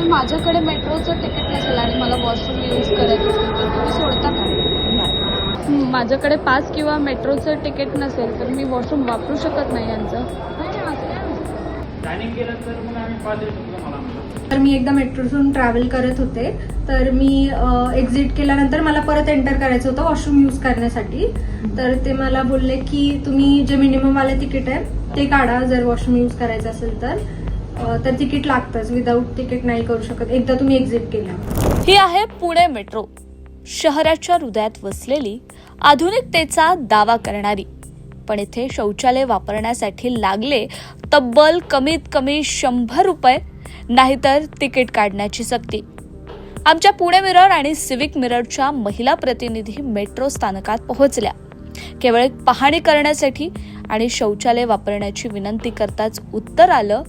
जर माझ्याकडे मेट्रोचं तिकीट नसेल आणि मला वॉशरूम यूज करायचं असेल तर तुम्ही सोडता का? माझ्याकडे पास किंवा मेट्रोचं तिकीट नसेल तर मी वॉशरूम वापरू शकत नाही यांचं. तर मी एकदा मेट्रोतून ट्रॅव्हल करत होते. तर मी एक्झिट केल्यानंतर मला परत एंटर करायचं होतं वॉशरूम यूज करण्यासाठी. तर ते मला बोलले की तुम्ही जे मिनिमम वाले तिकीट आहे ते काढा जर वॉशरूम यूज करायचं असेल तर. तर तिकीट लागतंच. विदाऊट तिकीट नाही करू शकत. एकदा तुम्ही एक्झिट केलं. ही आहे पुणे मेट्रो शहराच्या हृदयात वसलेली आधुनिकतेचा दावा करणारी. पण इथे शौचालय वापरण्यासाठी लागले तब्बल कमीत कमी शंभर रुपये नाहीतर तिकीट काढण्याची सक्ती. आमच्या पुणे मिरर आणि सिविक मिररच्या महिला प्रतिनिधी मेट्रो स्थानकात पोहोचल्या. केवळ पाहणी करण्यासाठी आणि शौचालय वापरण्याची विनंती करताच उत्तर आलं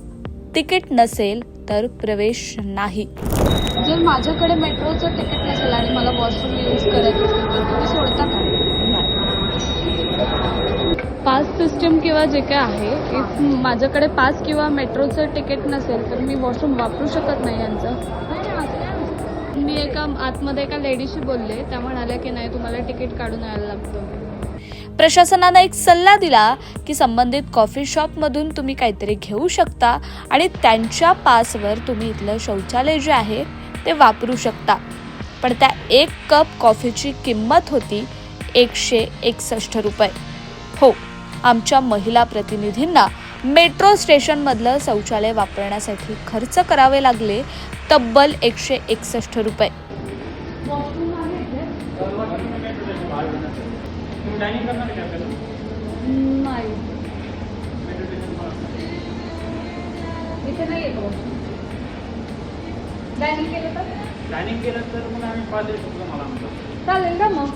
तिकीट नसेल तर प्रवेश नाही. जर माझ्याकडे मेट्रोचं तिकीट नसेल आणि मला वॉशरूम यूज करायचं असेल तर तुम्ही सोडता का? पास सिस्टम किंवा जे काय आहे इफ माझ्याकडे पास किंवा मेट्रोचं तिकीट नसेल तर मी वॉशरूम वापरू शकत नाही यांचं. मी एका आतमध्ये एका लेडीशी बोलले त्या म्हणाल्या की नाही तुम्हाला तिकीट काढून यायला लागतं. प्रशासनानं एक सल्ला दिला की संबंधित कॉफी शॉपमधून तुम्ही काहीतरी घेऊ शकता आणि त्यांच्या पासवर तुम्ही इथलं शौचालय जे आहे ते वापरू शकता. पण त्या एक कप कॉफीची किंमत होती एकशे एकसष्ट रुपये. हो आमच्या महिला प्रतिनिधींना मेट्रो स्टेशनमधलं शौचालय वापरण्यासाठी खर्च करावे लागले तब्बल एकशे एकसष्ट रुपये तुम्ही डायनिंग करणार आहे का आपल्याला? नाही. इथे नाही येतो डायनिंग केलं तर? डायनिंग केलं तर मग आम्ही पाच देऊ शकतो मला आमचं चालेल का मग?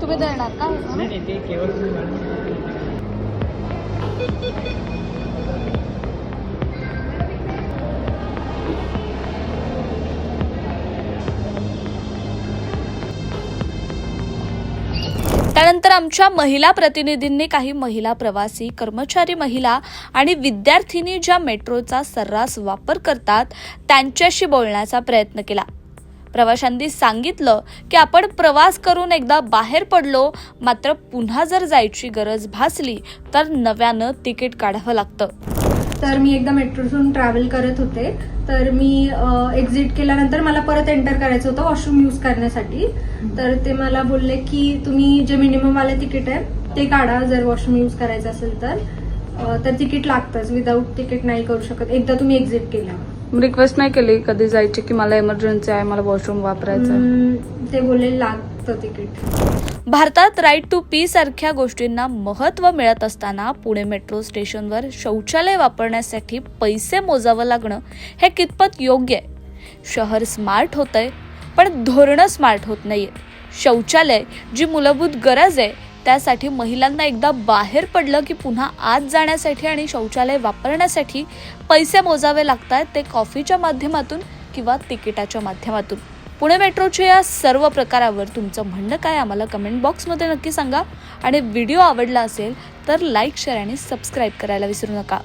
तुम्ही देणार का? नाही नाही ते केवळ त्यानंतर आमच्या महिला प्रतिनिधींनी काही महिला प्रवासी कर्मचारी महिला आणि विद्यार्थिनी ज्या मेट्रोचा सर्रास वापर करतात त्यांच्याशी बोलण्याचा प्रयत्न केला. प्रवाशांनी सांगितलं की आपण प्रवास करून एकदा बाहेर पडलो मात्र पुन्हा जर जायची गरज भासली तर नव्यानं तिकीट काढावं लागतं. तर मी एकदा मेट्रोतून ट्रॅव्हल करत होते. तर मी एक्झिट केल्यानंतर मला परत एंटर करायचं होतं वॉशरूम यूज करण्यासाठी. तर ते मला बोलले की तुम्ही जे मिनिमम वाले तिकीट आहे ते काढा जर वॉशरूम यूज करायचं असेल तर. तर तिकीट लागतंच. विदाऊट तिकीट नाही करू शकत. एकदा तुम्ही एक्झिट केलं. रिक्वेस्ट नाही केली कधी जायची की मला इमर्जन्सी आहे मला वॉशरूम वापरायचं ते बोलले लागतं तिकीट. भारतात राईट टू पी सारख्या गोष्टींना महत्त्व मिळत असताना पुणे मेट्रो स्टेशनवर शौचालय वापरण्यासाठी पैसे मोजावं लागणं हे कितपत योग्य आहे? शहर स्मार्ट होतंय पण धोरणं स्मार्ट होत नाही शौचालय जी मूलभूत गरज आहे त्यासाठी महिलांना एकदा बाहेर पडलं की पुन्हा आत जाण्यासाठी आणि शौचालय वापरण्यासाठी पैसे मोजावे लागतात ते कॉफीच्या माध्यमातून किंवा तिकिटाच्या माध्यमातून. पुणे मेट्रोच्या या सर्व प्रकारावर तुमचं म्हणणं काय आम्हाला कमेंट बॉक्समध्ये नक्की सांगा. आणि व्हिडिओ आवडला असेल तर लाईक शेअर आणि सबस्क्राईब करायला विसरू नका.